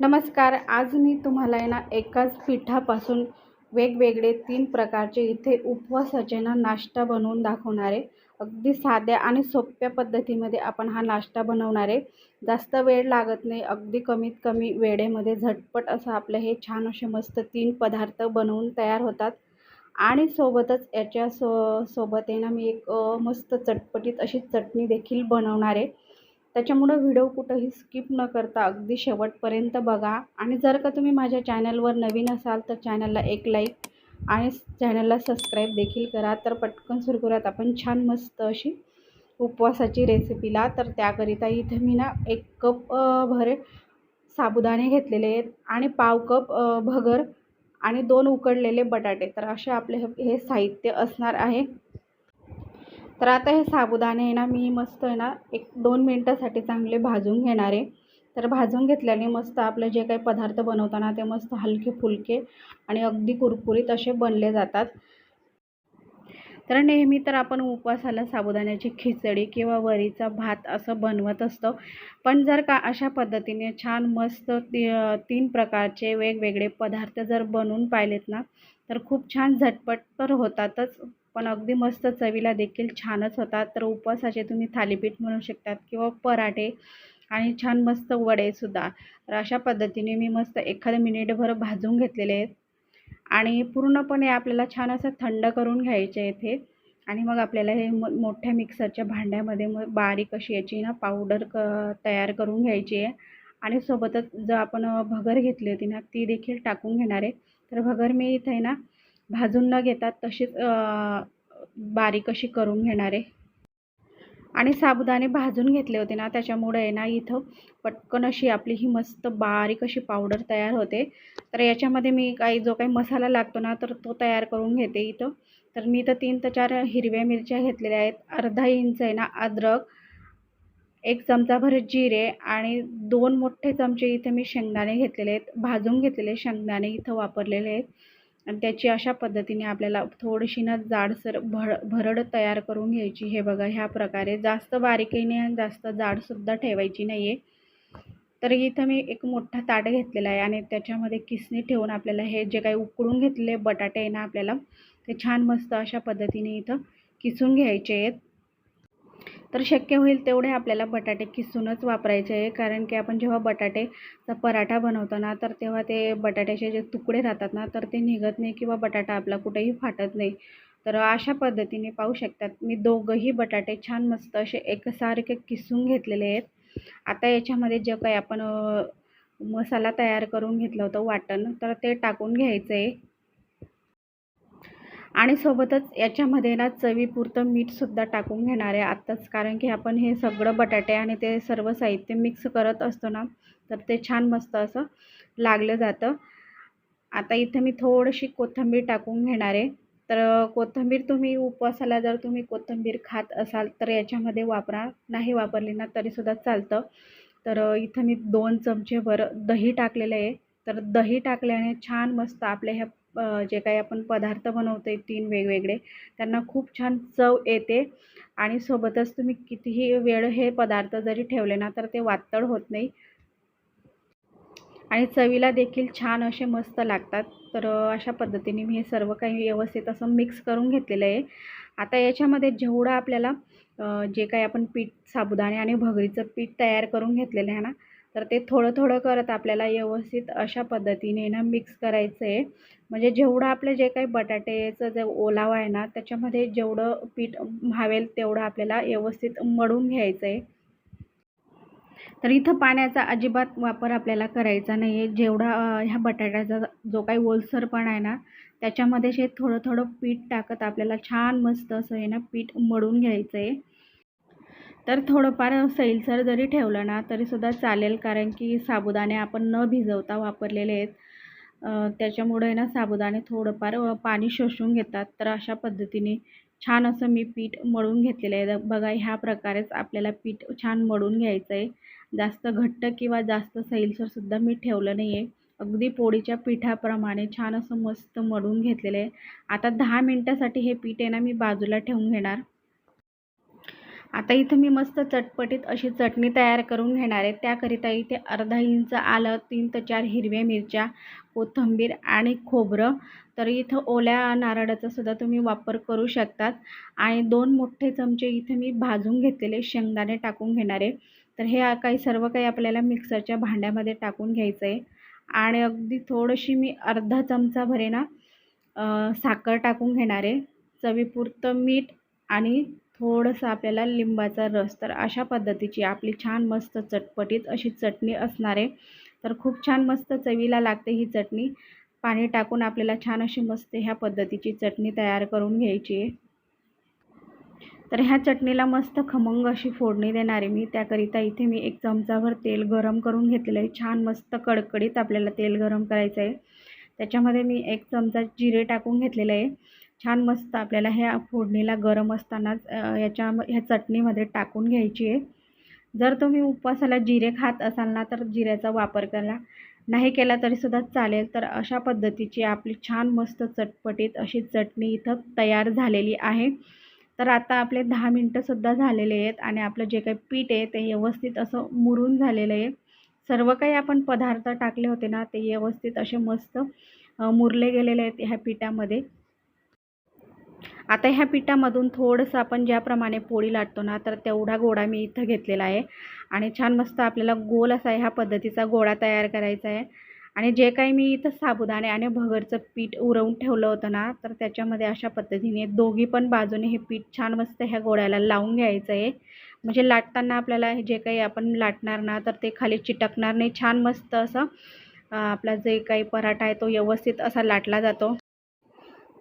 नमस्कार आज मी तुम्हाला आहे ना एकाच पिठापासून वेगवेगळे तीन प्रकारचे इथे उपवासाचे ना नाश्ता बनवून दाखवणार आहे. अगदी साध्या आणि सोप्या पद्धतीमध्ये आपण हा नाश्ता बनवणार आहे. जास्त वेळ लागत नाही अगदी कमीत कमी वेळेमध्ये झटपट असं आपलं हे छान असे मस्त तीन पदार्थ बनवून तयार होतात. आणि सोबतच याच्या सो सोबत आहे ना मी एक मस्त चटपटीत अशी चटणी देखील बनवणार आहे. त्याच्यामुळं व्हिडिओ कुठंही स्किप न करता अगदी शेवटपर्यंत बघा. आणि जर का तुम्ही माझ्या चॅनलवर नवीन असाल तर चॅनलला एक लाईक आणि चॅनलला सबस्क्राईब देखील करा. तर पटकन सुरू करूयात आपण छान मस्त अशी उपवासाची रेसिपीला. तर त्याकरिता इथे मी ना एक कप भर साबुदाणे घेतलेले आहेत आणि पाव कप भगर आणि दोन उकडलेले बटाटे. तर असे आपले हे साहित्य असणार आहे. तर आता हे साबुदाणे आहे ना मी मस्त आहे ना एक दोन मिनटासाठी चांगले भाजून घेणार आहे. तर भाजून घेतल्याने मस्त आपलं जे काही पदार्थ बनवताना ते मस्त हलके फुलके आणि अगदी कुरकुरीत असे बनले जातात. तर नेहमी तर आपण उपवासाला साबुदाण्याची खिचडी किंवा वरीचा भात असं बनवत असतो. पण जर का अशा पद्धतीने छान मस्त ती तीन प्रकारचे वेगवेगळे पदार्थ जर बनवून पाहिलेत ना तर खूप छान झटपट तर होतातच. पण अगदी मस्त चवीला देखील छानच होतात. तर उपवासाचे तुम्ही थालीपीठ म्हणू शकतात किंवा पराठे आणि छान मस्त वडेसुद्धा तर अशा पद्धतीने मी मस्त एखादं मिनिटभर भाजून घेतलेले आहेत. आणि पूर्णपणे आपल्याला छान असं थंड करून घ्यायचे आहे इथे आणि मग आपल्याला हे मोठ्या मिक्सरच्या भांड्यामध्ये मग बारीक अशी याची ना पावडर क तयार करून घ्यायची आहे. आणि सोबतच जर आपण भगर घेतली होती ना ती देखील टाकून घेणार आहे. तर भगर मी इथे आहे ना भाजून न घेता तशीच बारीक अशी करून घेणार. आहे आणि साबुदाणे भाजून घेतले होते ना त्याच्यामुळे आहे ना इथं पटकन अशी आपली ही मस्त बारीक अशी पावडर तयार होते. तर याच्यामध्ये मी काही जो काही मसाला लागतो ना तर तो तयार करून घेते इथं. तर मी इथं तीन ते चार हिरव्या मिरच्या घेतलेल्या आहेत. अर्धा इंच आहे ना अद्रक एक चमचाभर जिरे आणि दोन मोठे चमचे इथे मी शेंगदाणे घेतलेले आहेत. भाजून घेतलेले शेंगदाणे इथं वापरलेले आहेत. आणि त्याची अशा पद्धतीने आपल्याला थोडीशी ना जाडसर भर भरड तयार करून घ्यायची. हे बघा ह्या प्रकारे जास्त बारीकीने आणि जास्त जाडसुद्धा ठेवायची नाही आहे तर इथं मी एक मोठा ताट घेतलेला आहे आणि त्याच्यामध्ये किसणी ठेवून आपल्याला हे जे काही उकडून घेतलेले बटाटे आहे ना आपल्याला ते छान मस्त अशा पद्धतीने इथं किसून घ्यायचे आहेत. तर शक्य होईल तेवढे आपल्याला बटाटे किसूनच वापरायचे आहे. कारण की आपण जेव्हा बटाटेचा पराठा बनवतो ना तर तेव्हा ते बटाट्याचे जे तुकडे राहतात ना तर ते निघत नाही किंवा बटाटा आपला कुठेही फाटत नाही. तर अशा पद्धतीने पाहू शकतात. मी दोघंही बटाटे छान मस्त असे एकसारखे किसून घेतलेले आहेत. आता याच्यामध्ये जे काही आपण मसाला तयार करून घेतलं होतं वाटण तर ते टाकून घ्यायचं आहे आणि सोबतच याच्यामध्ये ना चवीपुरतं मीठसुद्धा टाकून घेणार आहे आत्ताच. कारण की आपण हे सगळं बटाटे आणि ते सर्व साहित्य मिक्स करत असतो ना तर ते छान मस्त असं लागलं जातं. आता इथं मी थोडीशी कोथिंबीर टाकून घेणार आहे. तर कोथिंबीर तुम्ही उपवासाला जर तुम्ही कोथिंबीर खात असाल तर याच्यामध्ये वापरा. नाही वापरली ना तरीसुद्धा चालतं. तर इथं मी दोन चमचेभर दही टाकलेलं आहे. तर दही टाकल्याने छान मस्त आपल्या ह्या जे काही आपण पदार्थ बनवतो आहे तीन वेगवेगळे त्यांना खूप छान चव येते. आणि सोबतच तुम्ही कितीही वेळ हे पदार्थ जरी ठेवले ना तर ते वातळ होत नाही. आणि चवीला देखील छान असे मस्त लागतात. तर अशा पद्धतीने मी हे सर्व काही व्यवस्थित असं मिक्स करून घेतलेलं आहे. आता याच्यामध्ये जेवढं आपल्याला जे काही आपण पीठ साबुदाणे आणि भगरीचं पीठ तयार करून घेतलेलं आहे ना तर ते थोडं थोडं करत आपल्याला व्यवस्थित अशा पद्धतीने ना मिक्स करायचं आहे म्हणजे जेवढं आपलं जे काही बटाट्याचं जे ओलावा आहे ना त्याच्यामध्ये जेवढं पीठ व्हावेल तेवढं आपल्याला व्यवस्थित मळून घ्यायचं आहे तर इथं पाण्याचा अजिबात वापर आपल्याला करायचा नाही आहे जेवढा ह्या बटाट्याचा जो काही ओलसरपणा आहे ना त्याच्यामध्ये हे थोडं थोडं पीठ टाकत आपल्याला छान मस्त असं आहे ना पीठ मळून घ्यायचं आहे तर थोडंफार सैलसर जरी ठेवलं ना तरीसुद्धा चालेल. कारण की साबुदाणे आपण न भिजवता वापरलेले आहेत. त्याच्यामुळे ना साबुदाणे थोडंफार पाणी शोषून घेतात. तर अशा पद्धतीने छान असं मी पीठ मळून घेतलेलं आहे. बघा ह्या प्रकारेच आपल्याला पीठ छान मळून घ्यायचं आहे. जास्त घट्ट किंवा जास्त सैलसरसुद्धा मी ठेवलं नाही आहे. अगदी पोळीच्या पिठाप्रमाणे छान असं मस्त मळून घेतलेलं आहे. आता दहा मिनटासाठी हे पीठ आहे ना मी बाजूला ठेवून घेणार. आता इथं मी मस्त चटपटीत अशी चटणी तयार करून घेणार आहे. त्याकरिता इथे अर्धा इंच आलं तीन ते चार हिरव्या मिरच्या कोथिंबीर आणि खोबरं. तर इथं ओल्या नारळाचा सुद्धा तुम्ही वापर करू शकतात. आणि दोन मोठे चमचे इथे मी भाजून घेतलेले शेंगदाणे टाकून घेणार आहे. तर हे काही सर्व काही आपल्याला मिक्सरच्या भांड्यामध्ये टाकून घ्यायचं आहे. आणि अगदी थोडीशी मी अर्धा चमचा भरे ना साखर टाकून घेणार आहे. चवीपुरतं मीठ आणि थोडंसं आपल्याला लिंबाचा रस तर अशा पद्धतीची आपली छान मस्त चटपटीत अशी चटणी असणार आहे. तर खूप छान मस्त चवीला लागते ही चटणी. पाणी टाकून आपल्याला छान अशी मस्त ह्या पद्धतीची चटणी तयार करून घ्यायची आहे. तर ह्या चटणीला मस्त खमंग अशी फोडणी देणार आहे मी. त्याकरिता इथे मी एक चमचाभर तेल गरम करून घेतलेलं आहे. छान मस्त कडकडीत आपल्याला तेल गरम करायचं आहे. त्याच्यामध्ये मी एक चमचा जिरे टाकून घेतलेलं आहे. छान मस्त आपल्याला ह्या फोडणीला गरम असतानाच याच्या ह्या चटणीमध्ये टाकून घ्यायची आहे. जर तुम्ही उपवासाला जिरे खात असाल ना तर जिऱ्याचा वापर करा. नाही केला तरीसुद्धा चालेल. तर अशा पद्धतीची आपली छान मस्त चटपटीत अशी चटणी इथं तयार झालेली आहे. तर आता आपले दहा मिनटंसुद्धा झालेले आहेत आणि आपलं जे काही पीठ आहे ते व्यवस्थित असं मुरून झालेलं आहे. सर्व काही आपण पदार्थ टाकले होते ना ते व्यवस्थित असे मस्त मुरले गेलेले आहेत ह्या पिठामध्ये. आता ह्या पिठामधून थोडंसं आपण ज्याप्रमाणे पोळी लाटतो ना तर तेवढा गोळा मी इथं घेतलेला आहे. आणि छान मस्त आपल्याला गोल असा ह्या पद्धतीचा गोळा तयार करायचा आहे. आणि जे काही मी इथं साबुदाणे आणि भगरचं पीठ उरवून ठेवलं होतं ना तर त्याच्यामध्ये अशा पद्धतीने दोघी पण बाजूने हे पीठ छान मस्त ह्या गोळ्याला लावून घ्यायचं आहे. म्हणजे लाटताना आपल्याला जे काही आपण लाटणार ना तर ते खाली चिटकणार नाही. छान मस्त असं आपला जे काही पराठा आहे तो व्यवस्थित असा लाटला जातो.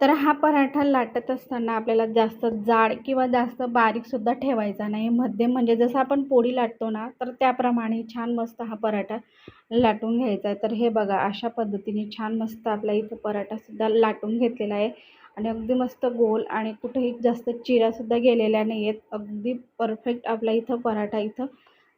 तर हा पराठा लाटत असताना आपल्याला जास्त जाड किंवा जास्त बारीकसुद्धा ठेवायचा नाही. मध्यम म्हणजे जसं आपण पोळी लाटतो ना तर त्याप्रमाणे छान मस्त हा पराठा लाटून घ्यायचा आहे. तर हे बघा अशा पद्धतीने छान मस्त आपला इथं पराठासुद्धा लाटून घेतलेला आहे. आणि अगदी मस्त गोल आणि कुठेही जास्त चिरासुद्धा गेलेल्या नाही आहेत अगदी परफेक्ट आपला इथं पराठा इथं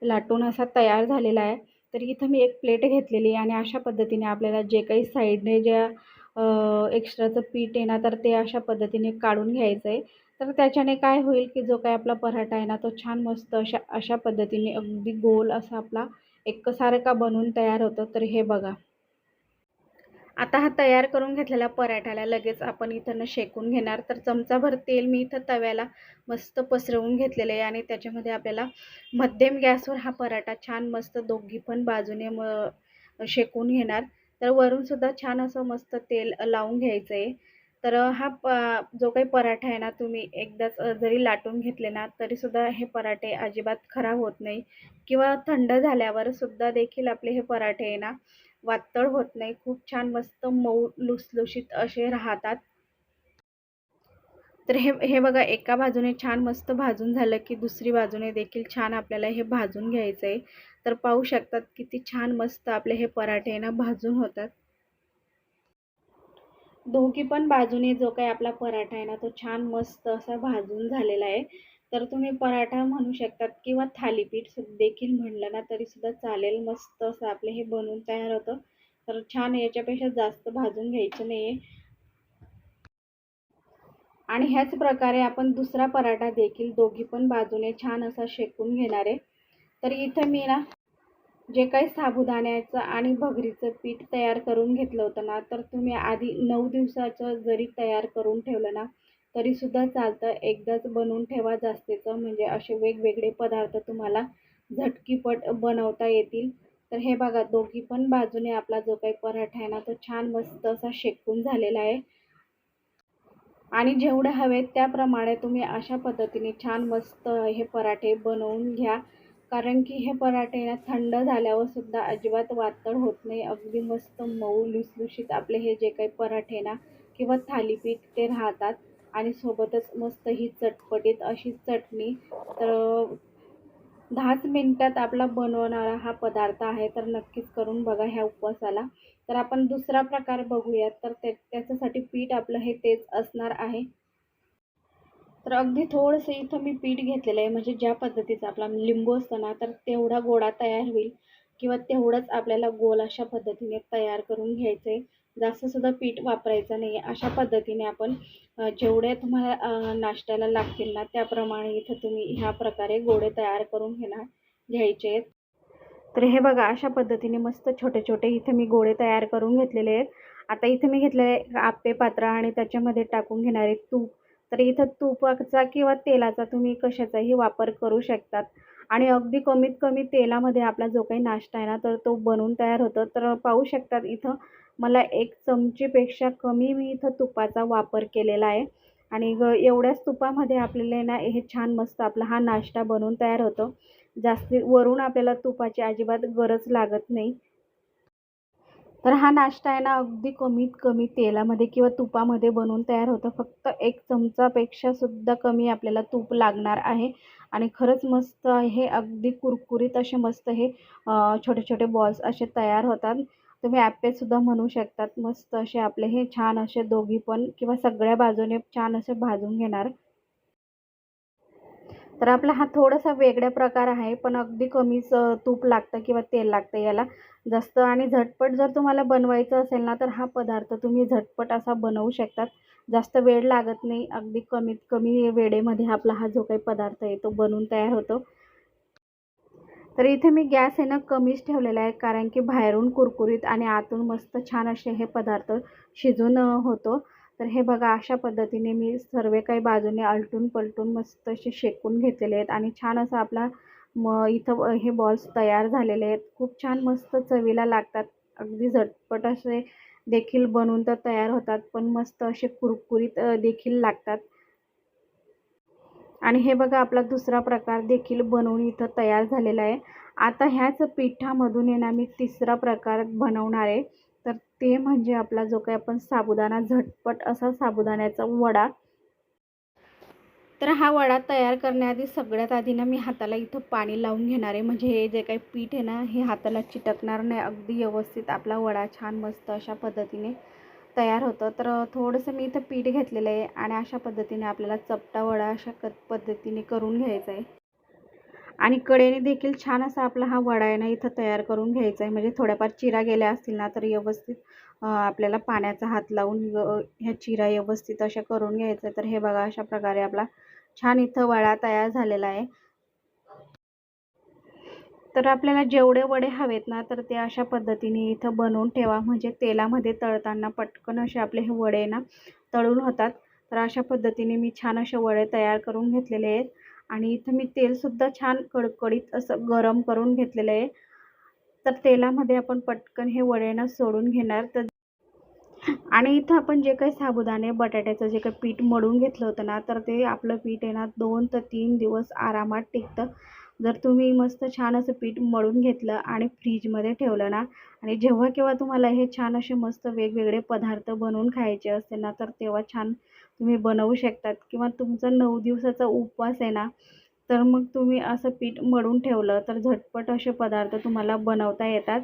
लाटून असा तयार झालेला आहे. तर इथं मी एक प्लेट घेतलेली आहे आणि अशा पद्धतीने आपल्याला जे काही साईडने ज्या एक्स्ट्राचं पीठ आहे ना तर ते अशा पद्धतीने काढून घ्यायचं आहे तर त्याच्याने काय होईल की जो काय आपला पराठा आहे ना तो छान मस्त अशा अशा पद्धतीने अगदी गोल असा आपला एकसारखा बनून तयार होतो. तर हे बघा. आता हा तयार करून घेतलेला पराठ्याला लगेच आपण इथं शेकून घेणार. तर चमचाभर तेल मी इथं तव्याला मस्त पसरवून घेतलेलं आहे आणि त्याच्यामध्ये आपल्याला मध्यम गॅसवर हा पराठा छान मस्त दोघी पण बाजूने म शेकून घेणार. तर वरूनसुद्धा छान असं मस्त तेल लावून घ्यायचं आहे तर हा प जो काही पराठा आहे ना तुम्ही एकदाच जरी लाटून घेतले ना तरीसुद्धा हे पराठे अजिबात खराब होत नाही. किंवा थंड झाल्यावर सुद्धा देखील आपले हे पराठे आहे ना वातळ होत नाही. खूप छान मस्त मऊ लुसलुशीत असे राहतात. तर हे हे बघा एका बाजूने छान मस्त भाजून झालं की दुसरी बाजूने देखील छान आपल्याला हे भाजून घ्यायचं आहे तर पाहू शकतात किती छान मस्त आपले हे पराठे ना भाजून होतात. दोघी पण बाजूने जो काही आपला पराठा आहे ना तो छान मस्त असा भाजून झालेला आहे. तर तुम्ही पराठा म्हणू शकतात किंवा थालीपीठ देखील म्हणलं ना तरी सुद्धा चालेल. मस्त असं आपले हे बनवून तयार होतं. तर छान याच्यापेक्षा जास्त भाजून घ्यायचं नाही आहे आणि ह्याच प्रकारे आपण दुसरा पराठा देखील दोघी पण बाजूने छान असा शेकून घेणार आहे. तर इथं मी ना जे काही साबुदाण्याचं आणि भगरीचं पीठ तयार करून घेतलं होतं ना तर तुम्ही आधी नऊ दिवसाचं जरी तयार करून ठेवलं ना तरीसुद्धा चालतं. एकदाच बनवून ठेवा जास्तीचं म्हणजे असे वेगवेगळे पदार्थ तुम्हाला झटकीपट बनवता येतील. तर हे बघा दोघी पण बाजूने आपला जो काही पराठा आहे ना तो छान मस्त असा शेकून झालेला आहे. आणि जेवढे हवे त्याप्रमाणे तुम्ही अशा पद्धतीने छान मस्त हे पराठे बनवून घ्या. कारण की हे पराठे ना थंड झाल्यावर सुद्धा अजिबात वातळ होत नाही. अगदी मस्त मऊ लुसलुशीत आपले हे जे काही पराठे ना किंवा थालीपीठ ते राहतात. आणि सोबतच मस्त ही चटपटीत अशी चटणी. तर दहाच मिनटात आपला बनवणारा हा पदार्थ आहे तर नक्कीच करून बघा ह्या उपवासाला. तर आपण दुसरा प्रकार बघूयात तर ते त्याच्यासाठी पीठ आपलं हे तेच असणार आहे. तर अगदी थोडंसं इथं मी पीठ घेतलेलं आहे म्हणजे ज्या पद्धतीचा आपला लिंबू असतो ना तर तेवढा गोळा तयार होईल किंवा तेवढंच आपल्याला गोल अशा पद्धतीने तयार करून घ्यायचं आहे जास्तसुद्धा पीठ वापरायचं नाही आहे अशा पद्धतीने आपण जेवढ्या जेवढे तुम्हाला नाश्त्याला लागतील ना त्याप्रमाणे इथं तुम्ही ह्या प्रकारे गोडे तयार करून घेणार घ्यायचे आहेत. तर हे बघा अशा पद्धतीने मस्त छोटे छोटे इथे मी गोळे तयार करून घेतलेले आहेत. आता इथे मी घेतलेले आप्पे पात्र आणि त्याच्यामध्ये टाकून घेणारे तूप. तर इथं तुपाचा किंवा तेलाचा तुम्ही कशाचाही वापर करू शकतात. आणि अगदी कमीत कमी तेलामध्ये आपला जो काही नाश्ता आहे ना तर तो बनवून तयार होतो. तर पाहू शकतात इथं मला एक चमचीपेक्षा कमी मी इथं तुपाचा वापर केलेला आहे. आणि ग एवढ्याच तुपामध्ये आपल्याला आहे ना हे छान मस्त आपला हा नाश्ता बनवून तयार होतो. जास्ती वरून आपल्याला तुपाची अजिबात गरज लागत नाही. तर हा नाश्ता आहे ना अगदी कमीत कमी तेलामध्ये किंवा तुपामध्ये बनवून तयार होतं. फक्त एक चमचापेक्षा सुद्धा कमी आपल्याला तूप लागणार आहे. आणि खरंच मस्त हे अगदी कुरकुरीत असे मस्त हे छोटे छोटे बॉल्स असे तयार होतात. तुम्ही ॲप्पेसुद्धा म्हणू शकतात. मस्त असे आपले हे छान असे दोघी पण किंवा सगळ्या बाजूने छान असे भाजून घेणार. तर आपला हा थोडासा वेगळ्या प्रकार आहे पण अगदी कमीच तूप लागतं किंवा तेल लागतं याला. जास्त आणि झटपट जर तुम्हाला बनवायचं असेल ना तर हा पदार्थ तुम्ही झटपट असा बनवू शकतात. जास्त वेळ लागत नाही. अगदी कमीत कमी वेळेमध्ये आपला हा जो काही पदार्थ आहे तो बनवून तयार होतो. तर इथे मी गॅस आहे ना कमीच ठेवलेला आहे कारण की बाहेरून कुरकुरीत आणि आतून मस्त छान असे हे पदार्थ शिजून होतो. तर हे बघा अशा पद्धतीने मी सर्व काही बाजूने अलटून पलटून मस्त असे शेकून घेतलेले आहेत आणि छान असा आपला म इथं हे बॉल्स तयार झालेले आहेत. खूप छान मस्त चवीला लागतात. अगदी झटपट असे देखील बनवून तर तयार होतात पण मस्त असे कुरकुरीत देखील लागतात. आणि हे बघा आपला दुसरा प्रकार देखील बनवून इथं तयार झालेला आहे. आता ह्याच पिठामधून येणार ना मी तिसरा प्रकार बनवणार आहे. तर ते म्हणजे आपला जो काही आपण साबुदाणा झटपट असा साबुदाण्याचा वडा. तर हा वडा तयार करण्याआधी सगळ्यात आधी ना मी हाताला इथं पाणी लावून घेणार आहे. म्हणजे हे जे काही पीठ आहे ना हे हाताला चिटकणार नाही. अगदी व्यवस्थित आपला वडा छान मस्त अशा पद्धतीने तयार होतं. तर थोडंसं मी इथं पीठ घेतलेलं आहे आणि अशा पद्धतीने आपल्याला चपटा वडा अशा क पद्धतीने करून घ्यायचा आहे. आणि कडेने देखील छान असा आपला हा वडा आहे ना इथं तयार करून घ्यायचा आहे. म्हणजे थोड्याफार चिरा गेल्या असतील ना तर व्यवस्थित आपल्याला पाण्याचा हात लावून ह्या चिरा व्यवस्थित अशा करून घ्यायचा तर हे बघा अशा प्रकारे आपला छान इथं वडा तयार झालेला आहे. तर आपल्याला जेवढे वडे हवेत ना तर ते अशा पद्धतीने इथं बनवून ठेवा. म्हणजे तेलामध्ये तळताना पटकन असे आपले हे वडे ना तळून होतात. तर अशा पद्धतीने मी छान असे वडे तयार करून घेतलेले आहेत. आणि इथं मी तेलसुद्धा छान कडकडीत असं गरम करून घेतलेलं आहे. तर तेलामध्ये आपण पटकन हे वडे ना सोडून घेणार. तर आणि इथं आपण जे काही साबुदाणे बटाट्याचं जे काही पीठ मळून घेतलं होतं ना तर ते आपलं पीठ आहे ना दोन ते तीन दिवस आरामात टिकतं. जर तुम्ही मस्त छान असं पीठ मळून घेतलं आणि फ्रीजमध्ये ठेवलं ना आणि जेव्हा केव्हा तुम्हाला हे छान असे मस्त वेगवेगळे पदार्थ बनवून खायचे असते ना तर तेव्हा छान तुम्ही बनवू शकतात. किंवा तुमचा नऊ दिवसाचा उपवास आहे ना तर मग तुम्ही असं पीठ मळून ठेवलं तर झटपट असे पदार्थ तुम्हाला बनवता येतात.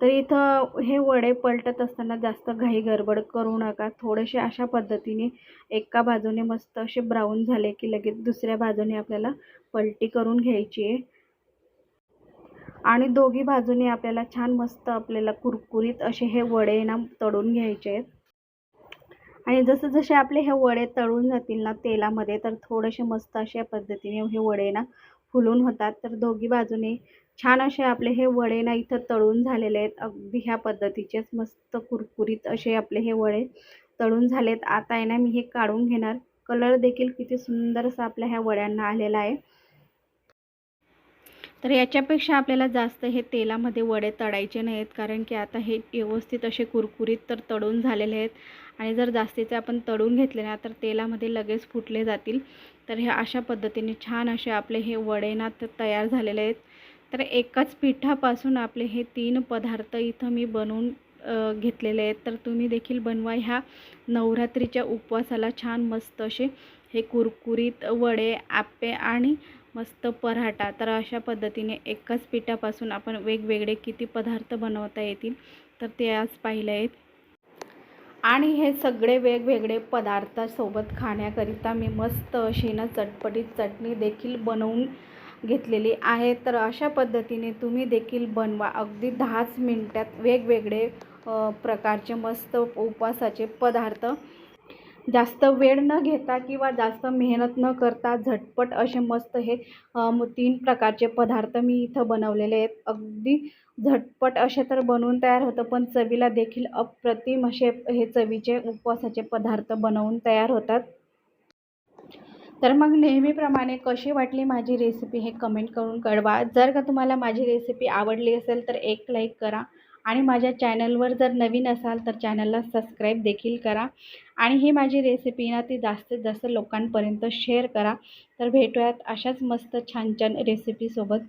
तर इथं हे वडे पलटत असताना जास्त घाई गडबड करू नका. थोडेसे अशा पद्धतीने एका बाजूने मस्त असे ब्राऊन झाले की लगेच दुसऱ्या बाजूने आपल्याला पलटी करून घ्यायची आहे. आणि दोघी बाजूने आपल्याला छान मस्त आपल्याला कुरकुरीत असे हे वडे ना तळून घ्यायचे आहेत. आणि जसं जसे आपले हे वडे तळून जातील ना तेलामध्ये तर थोडेसे मस्त अशा पद्धतीने हे वडे ना फुलून होतात. तर दोघी बाजूने छान असे आपले हे वडे ना इथं तळून झालेले आहेत. अगदी ह्या पद्धतीचेच मस्त कुरकुरीत असे आपले हे वडे तळून झालेत. आता आहे ना मी हे काढून घेणार. कलर देखील किती सुंदर असा आपल्या ह्या वड्यांना आलेला आहे. तर याच्यापेक्षा आपल्याला जास्त हे तेलामध्ये वडे तळायचे नाहीत. कारण की आता हे व्यवस्थित असे कुरकुरीत तर तळून झालेले आहेत. आणि जर जास्तीचे आपण तळून घेतले ना तर तेलामध्ये लगेच फुटले जातील. तर हे अशा पद्धतीने छान असे आपले हे वडे ना तर तयार झालेले आहेत. तर एकाच पिठापासून आपले हे तीन पदार्थ इथं मी बनवून घेतलेले आहेत. तर तुम्ही देखील बनवा ह्या नवरात्रीच्या उपवासाला छान मस्त असे हे कुरकुरीत वडे आप्पे आणि मस्त पराठा. तर अशा पद्धतीने एकाच पिठापासून आपण वेगवेगळे किती पदार्थ बनवता येतील तर ते आज पाहिले आहेत. आणि हे सगळे वेगवेगळे पदार्थासोबत खाण्याकरिता मी मस्त अशी ना चटपटीत चटणी देखील बनवून घेतलेली आहे. तर अशा पद्धतीने तुम्ही देखील बनवा. अगदी दहाच मिनटात वेगवेगळे प्रकारचे मस्त उपवासाचे पदार्थ. जास्त वेळ न घेता किंवा जास्त मेहनत न करता झटपट असे मस्त हे तीन प्रकारचे पदार्थ मी इथं बनवलेले आहेत. अगदी झटपट असे तर बनवून तयार होतं पण चवीला देखील अप्रतिम असे हे चवीचे उपवासाचे पदार्थ बनवून तयार होतात. तर मग नेहमीप्रमाणे कशी वाटली माझी रेसिपी हे कमेंट करून कळवा. जर का तुम्हाला माझी रेसिपी आवडली असेल तर एक लाईक करा आणि माझ्या चॅनलवर जर नवीन असाल तर चॅनलला सबस्क्राईब देखील करा आणि ही माझी रेसिपी ना ती जास्तीत जास्त लोकांपर्यंत शेअर करा. तर भेटूयात अशाच मस्त छान छान रेसिपीसोबत